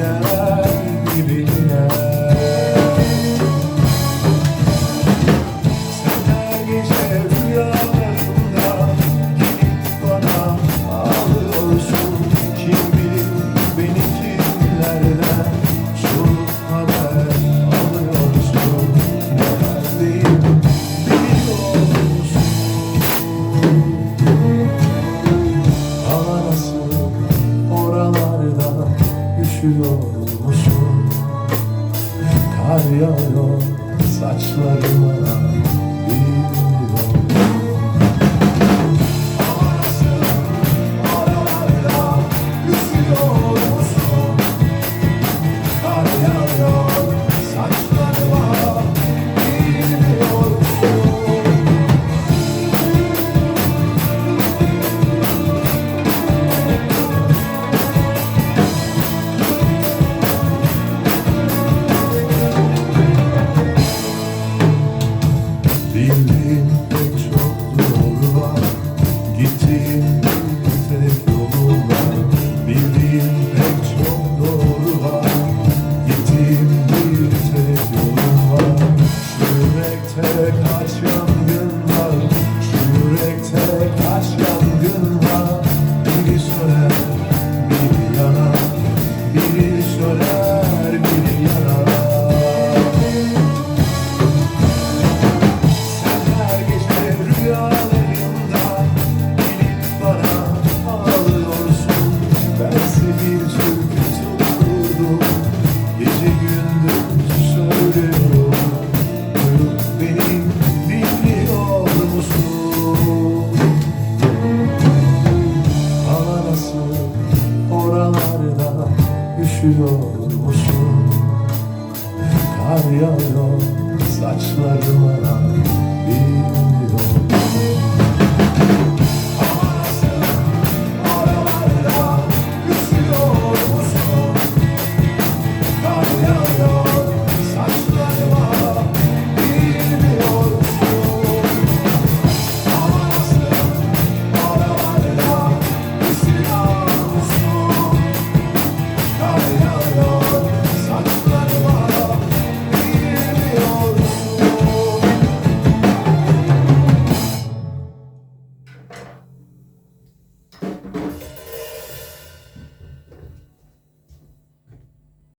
Krishna üşüyormuşum Kar yağıyor saçlarıma. Believe üşüyormuşum Kar yağıyor saçlarıma. bir